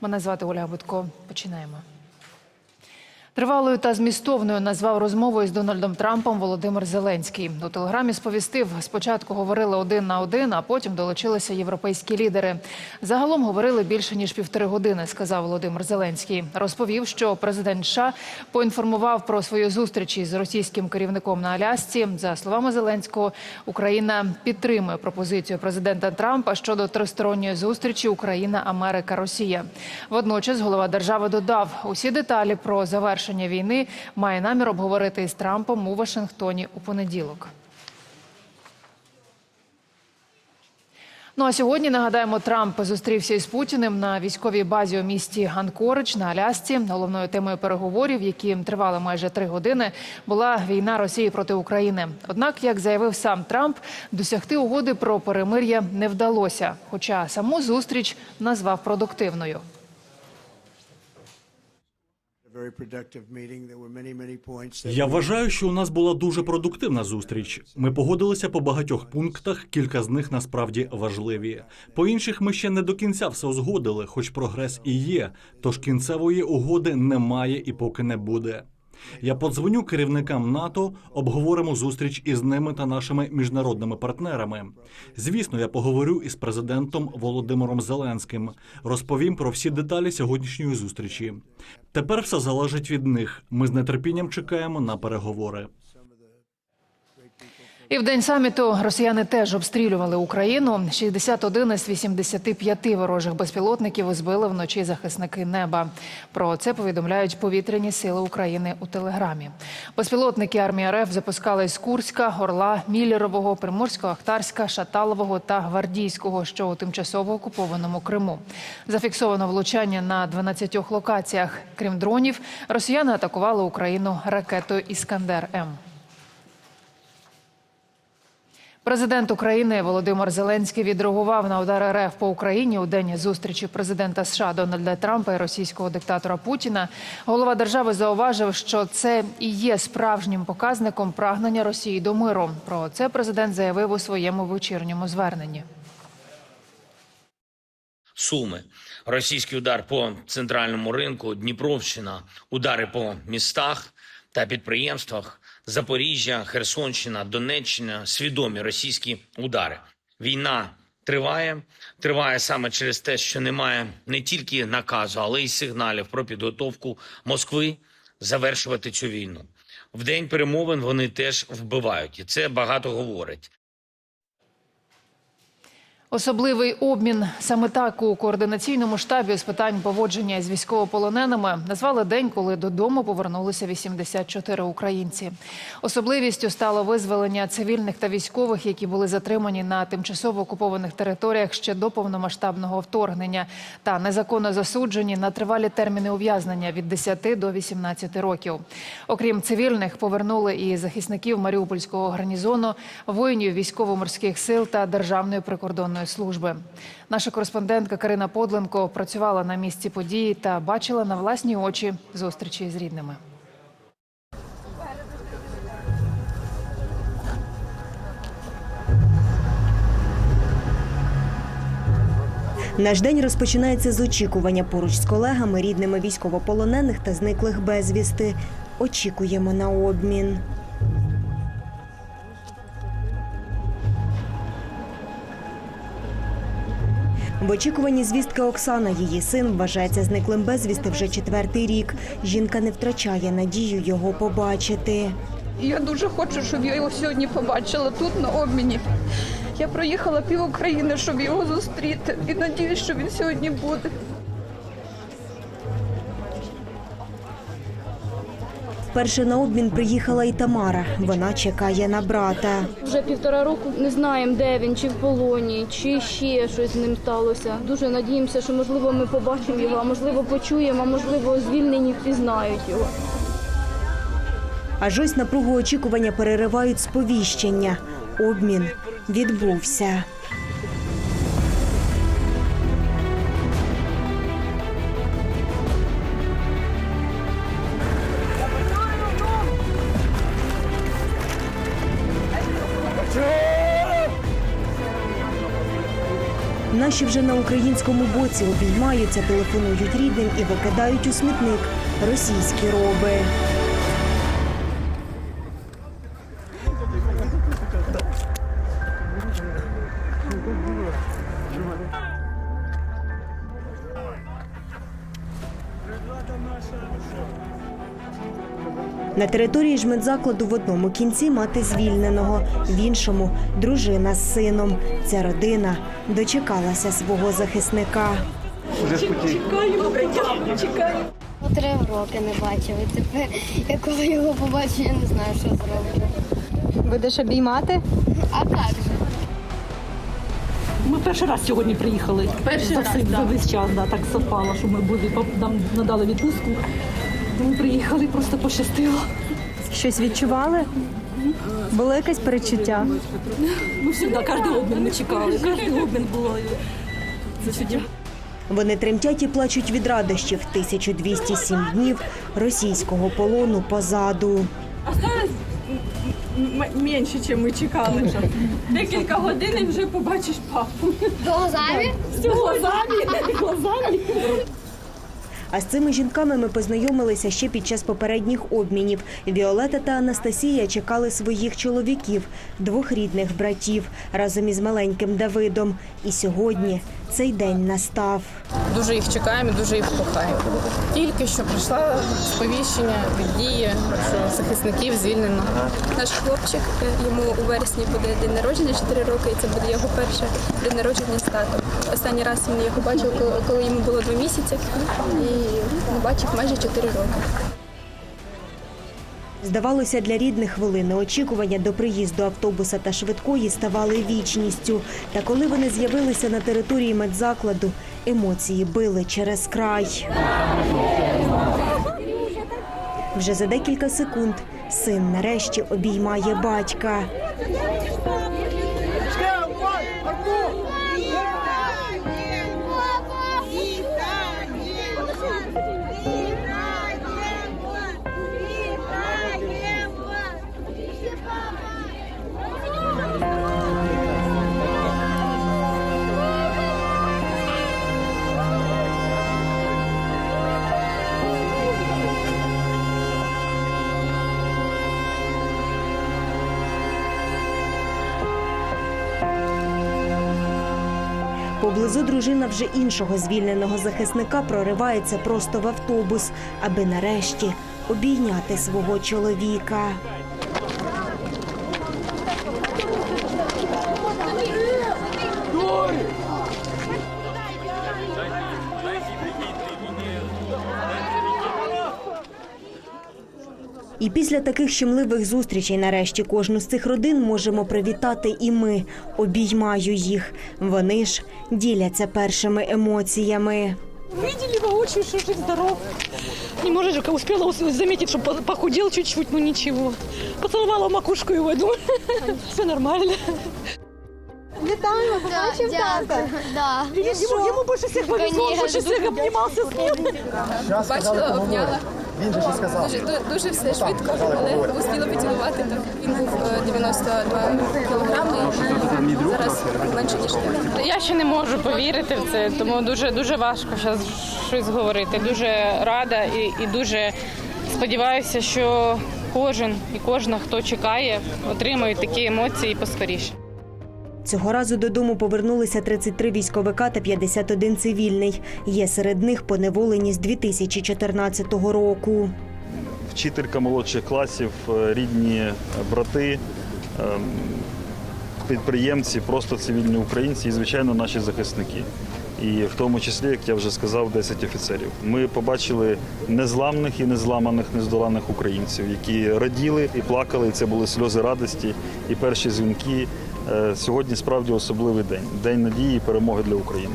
Мене звати Ольга Будко. Починаємо. Тривалою та змістовною назвав розмову із Дональдом Трампом Володимир Зеленський. У телеграмі сповістив, спочатку говорили один на один, а потім долучилися європейські лідери. Загалом говорили більше ніж півтори години, сказав Володимир Зеленський. Розповів, що президент США поінформував про свої зустрічі з російським керівником на Алясці. За словами Зеленського, Україна підтримує пропозицію президента Трампа щодо тристоронньої зустрічі Україна, Америка, Росія. Водночас голова держави додав, усі деталі про завершення війни має намір обговорити із Трампом у Вашингтоні у понеділок. Ну а сьогодні нагадаємо, Трамп зустрівся із Путіним на військовій базі у місті Анкорич на Алясці. Головною темою переговорів, які тривали майже три години, була війна Росії проти України. Однак, як заявив сам Трамп, досягти угоди про перемир'я не вдалося. Хоча саму зустріч назвав продуктивною. Я вважаю, що у нас була дуже продуктивна зустріч. Ми погодилися по багатьох пунктах. Кілька з них насправді важливі. По інших ми ще не до кінця все узгодили, хоч прогрес і є. Тож кінцевої угоди немає і поки не буде. Я подзвоню керівникам НАТО, обговоримо зустріч із ними та нашими міжнародними партнерами. Звісно, я поговорю із президентом Володимиром Зеленським. Розповім про всі деталі сьогоднішньої зустрічі. Тепер все залежить від них. Ми з нетерпінням чекаємо на переговори. І в день саміту росіяни теж обстрілювали Україну. 61 із 85 ворожих безпілотників збили вночі захисники неба. Про це повідомляють повітряні сили України у телеграмі. Безпілотники армії РФ запускали з Курська, Орла, Міллерового, Приморського, Ахтарська, Шаталового та Гвардійського, що у тимчасово окупованому Криму. Зафіксовано влучання на 12 локаціях. Крім дронів, росіяни атакували Україну ракетою Іскандер М. Президент України Володимир Зеленський відреагував на удар РФ по Україні у день зустрічі президента США Дональда Трампа і російського диктатора Путіна. Голова держави зауважив, що це і є справжнім показником прагнення Росії до миру. Про це президент заявив у своєму вечірньому зверненні. Суми, російський удар по центральному ринку, Дніпровщина, удари по містах та підприємствах, Запоріжжя, Херсонщина, Донеччина, свідомі російські удари. Війна триває, триває саме через те, що немає не тільки наказу, але й сигналів про підготовку Москви завершувати цю війну. В день перемовин вони теж вбивають, і це багато говорить. Особливий обмін саме так у координаційному штабі з питань поводження з військовополоненими назвали день, коли додому повернулися 84 українці. Особливістю стало визволення цивільних та військових, які були затримані на тимчасово окупованих територіях ще до повномасштабного вторгнення, та незаконно засуджені на тривалі терміни ув'язнення від 10 до 18 років. Окрім цивільних, повернули і захисників Маріупольського гарнізону, воїнів військово-морських сил та державної прикордонної служби. Наша кореспондентка Карина Подленко працювала на місці події та бачила на власні очі зустрічі з рідними. Наш день розпочинається з очікування поруч з колегами, рідними військовополонених та зниклих безвісти. Очікуємо на обмін. В очікуванні звістки Оксана, її син, вважається зниклим безвісти вже четвертий рік. Жінка не втрачає надію його побачити. Я дуже хочу, щоб я його сьогодні побачила тут на обміні. Я проїхала пів України, щоб його зустріти. І надіюсь, що він сьогодні буде. Вперше на обмін приїхала і Тамара. Вона чекає на брата. Вже півтора року не знаємо, де він, чи в полоні, чи ще щось з ним сталося. Дуже надіємося, що можливо ми побачимо його, а можливо почуємо, а можливо звільнені впізнають його. Аж ось напругу очікування переривають сповіщення. Обмін відбувся. Наші вже на українському боці обіймаються, телефонують рідним і викидають у смітник російські роби. На території ж медзакладу в одному кінці мати звільненого, в іншому дружина з сином. Ця родина дочекалася свого захисника. Три роки не бачили. Тепер я коли його побачу, я не знаю, що зроблю. Будеш обіймати? А так же. Ми перший раз сьогодні приїхали. Перший за, раз, за весь час, да, так совпало, що ми були, нам надали відпустку. Ми приїхали, просто пощастило. Щось відчували? Було якесь перечуття? Ми завжди, кожен обмін ми чекали, кожен обмін було. Зачуття. Вони тремтять і плачуть від радощів. 1207 днів російського полону позаду. Осталось м- менше, ніж ми чекали. Декілька годин і вже побачиш папу. Глазами? З глазами, глазами. А з цими жінками ми познайомилися ще під час попередніх обмінів. Віолета та Анастасія чекали своїх чоловіків, двох рідних братів, разом із маленьким Давидом. І сьогодні цей день настав. Дуже їх чекаємо, і дуже їх кохаємо. Тільки що прийшла сповіщення від дії, що захисників звільнено. Наш хлопчик е, йому у вересні буде день народження 4 роки, і це буде його перше день народження з татом. Останній раз він його бачив, коли- коли йому було 2 місяці, і бачив майже 4 роки. Здавалося, для рідних хвилини очікування до приїзду автобуса та швидкої ставали вічністю. Та коли вони з'явилися на території медзакладу, емоції били через край. Вже за декілька секунд син нарешті обіймає батька. Поблизу дружина вже іншого звільненого захисника проривається просто в автобус, аби нарешті обійняти свого чоловіка. І після таких щемливих зустрічей нарешті кожну з цих родин можемо привітати і ми. Обіймаю їх. Вони ж діляться першими емоціями. Видели воочию, что жив здоров. Немножечко успела ус- заметить, что по- похудел чуть-чуть, но ничего. Поцеловала макушку его, думаю, все нормально. Вітаємо, побачив тата. Да. Ему, ему больше всех повезло, он больше всех обнимался с ним. Бачила, обняла. Дуже, ду- дуже все швидко, але успіла поцілувати. Так. Він був е, 92 кілограми, зараз менше ніж 9. Я ще не можу повірити в це, тому дуже дуже важко зараз щось говорити. Дуже рада і, і дуже сподіваюся, що кожен і кожна, хто чекає, отримає такі емоції поскоріше. Цього разу додому повернулися 33 військовика та 51 цивільний. Є серед них поневолені з 2014 року. вчителька молодших класів, е, рідні е, брати, е, підприємці, просто цивільні українці і, звичайно, наші захисники. І в тому числі, як я вже сказав, 10 офіцерів. Ми побачили незламних і незламаних, нездоланих українців, які раділи і плакали. І це були сльози радості і перші дзвінки. Е, Сьогодні справді особливий день день надії і перемоги для України.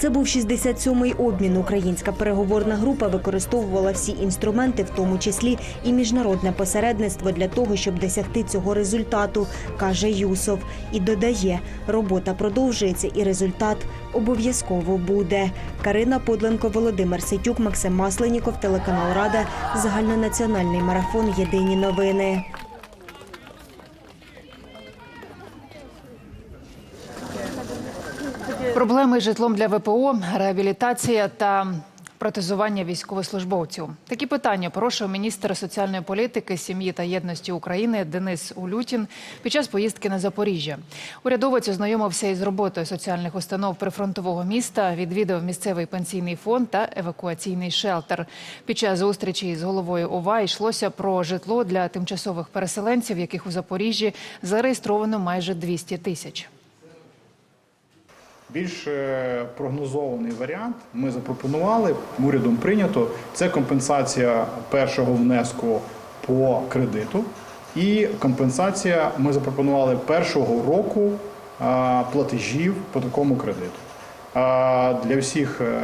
Це був 67-й обмін. Українська переговорна група використовувала всі інструменти, в тому числі і міжнародне посередництво для того, щоб досягти цього результату, каже Юсов. І додає, робота продовжується, і результат обов'язково буде. Карина Подленко, Володимир Ситюк, Максим Масленіков, телеканал Рада, загальнонаціональний марафон. Єдині новини. Проблеми з житлом для ВПО, реабілітація та протезування військовослужбовців. Такі питання порушив міністр соціальної політики, сім'ї та єдності України Денис Улютін під час поїздки на Запоріжжя. Урядовець ознайомився із роботою соціальних установ прифронтового міста, відвідав місцевий пенсійний фонд та евакуаційний шелтер. Під час зустрічі з головою ОВА йшлося про житло для тимчасових переселенців, яких у Запоріжжі зареєстровано майже 200 тисяч. Більш е, прогнозований варіант ми запропонували, урядом прийнято. Це компенсація першого внеску по кредиту і компенсація ми запропонували першого року платежів по такому кредиту. Для всіх, е,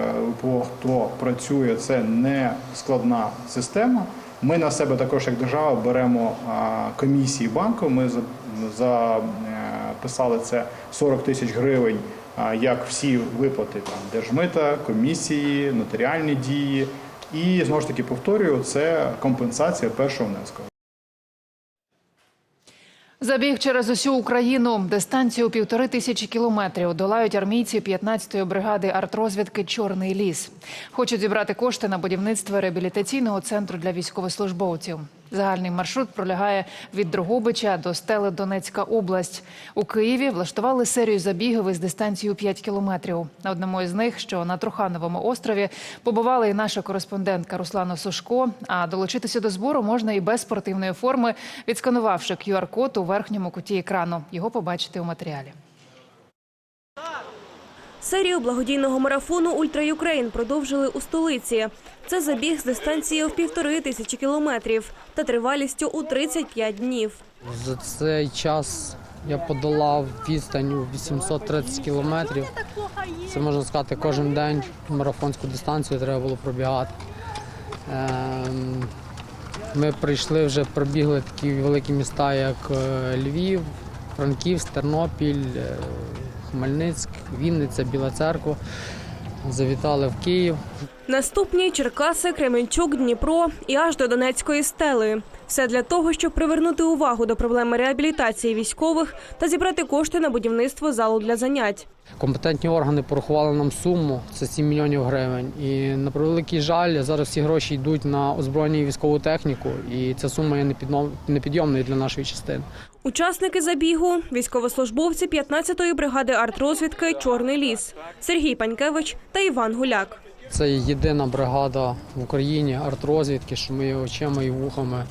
хто працює, це не складна система. Ми на себе також, як держава, беремо комісії банку. Ми записали це 40 тисяч гривень, як всі виплати там держмита, комісії, нотаріальні дії. І знову ж таки повторюю, це компенсація першого внеску. Забіг через усю Україну. Дистанцію півтори тисячі кілометрів долають армійці 15-ї бригади артрозвідки Чорний ліс. Хочуть зібрати кошти на будівництво реабілітаційного центру для військовослужбовців. Загальний маршрут пролягає від Дрогобича до стели Донецька область. У Києві влаштували серію забігів із дистанцією 5 кілометрів. На одному із них, що на Трухановому острові, побувала і наша кореспондентка Руслана Сушко. А долучитися до збору можна і без спортивної форми, відсканувавши QR-код у верхньому куті екрану. Його побачите у матеріалі. Серію благодійного марафону Ультра Юкрейн продовжили у столиці. Це забіг з дистанцією в півтори тисячі кілометрів та тривалістю у 35 днів. За цей час я подолав відстань у 830 кілометрів. Це можна сказати, кожен день марафонську дистанцію треба було пробігати. Ем, Ми прийшли вже пробігли такі великі міста, як е, Львів, Франківськ, Тернопіль, е, Хмельницьк, Вінниця, Біла Церква. Завітали в Київ. Наступні Черкаси, Кременчук, Дніпро і аж до Донецької стели. Все для того, щоб привернути увагу до проблеми реабілітації військових та зібрати кошти на будівництво залу для занять. Компетентні органи порахували нам суму це 7 мільйонів гривень. І на превеликий жаль, зараз всі гроші йдуть на озброєння і військову техніку, і ця сума є непідйомною для нашої частини. Учасники забігу військовослужбовці 15-ї бригади артрозвідки Чорний ліс Сергій Панькевич та Іван Гуляк. Це єдина бригада в Україні артрозвідки, що ми очима і вухами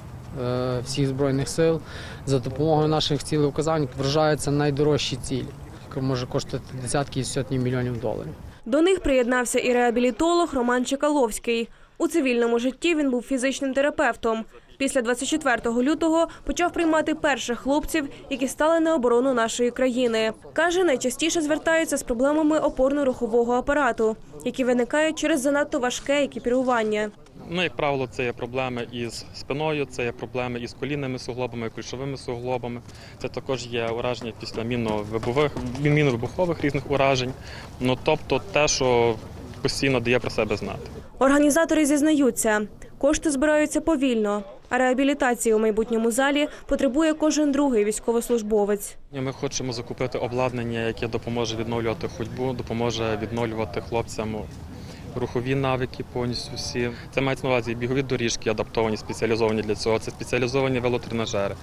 всіх збройних сил. За допомогою наших цілеуказань вражаються найдорожчі цілі, яка може коштувати десятки і сотні мільйонів доларів. До них приєднався і реабілітолог Роман Чекаловський. У цивільному житті він був фізичним терапевтом. Після 24 лютого почав приймати перших хлопців, які стали на оборону нашої країни. Каже, найчастіше звертаються з проблемами опорно-рухового апарату, які виникають через занадто важке екіпірування. Ну, як правило, це є проблеми із спиною, це є проблеми із колінними суглобами, кульшовими суглобами. Це також є ураження після мінно-вибухових, мінно-вибухових різних уражень. Ну тобто те, що постійно дає про себе знати. Організатори зізнаються, кошти збираються повільно, а реабілітації у майбутньому залі потребує кожен другий військовослужбовець. Ми хочемо закупити обладнання, яке допоможе відновлювати ходьбу, допоможе відновлювати хлопцям рухові навики повністю всі. Це мається на увазі бігові доріжки, адаптовані, спеціалізовані для цього. Це спеціалізовані велотренажери,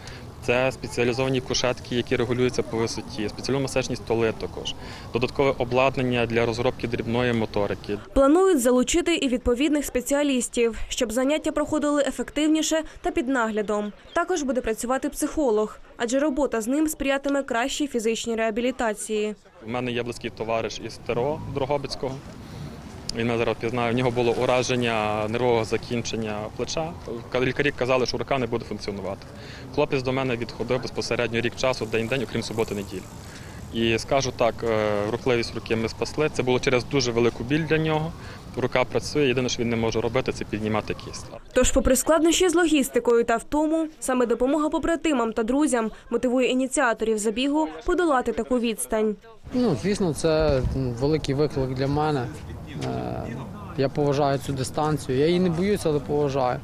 це спеціалізовані кушетки, які регулюються по висоті, спеціальні масажні столи також, додаткове обладнання для розробки дрібної моторики. Планують залучити і відповідних спеціалістів, щоб заняття проходили ефективніше та під наглядом. Також буде працювати психолог, адже робота з ним сприятиме кращій фізичній реабілітації. У мене є близький товариш із ТРО Дрогобицького. Він мене зараз пізнає. В нього було ураження нервового закінчення плеча. Лікарі казали, що рука не буде функціонувати. Хлопець до мене відходив безпосередньо рік часу, день-день, окрім суботи-неділі. І скажу так, е, рухливість руки ми спасли. Це було через дуже велику біль для нього. Рука працює, єдине, що він не може робити, це піднімати кість. Тож, попри складнощі з логістикою та в тому, саме допомога побратимам та друзям мотивує ініціаторів забігу подолати таку відстань. Ну, звісно, це великий виклик для мене. Я поважаю цю дистанцію. Я її не боюся, але поважаю.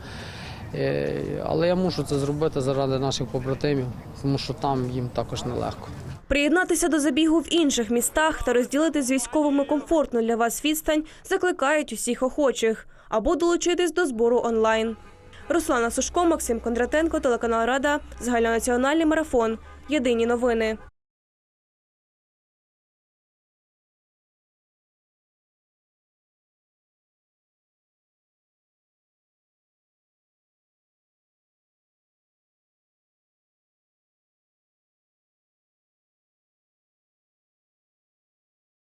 Е, Але я мушу це зробити заради наших побратимів, тому що там їм також нелегко. Приєднатися до забігу в інших містах та розділити з військовими комфортну для вас відстань закликають усіх охочих або долучитись до збору онлайн. Руслана Сушко, Максим Кондратенко, телеканал Рада, загальнонаціональний марафон. Єдині новини.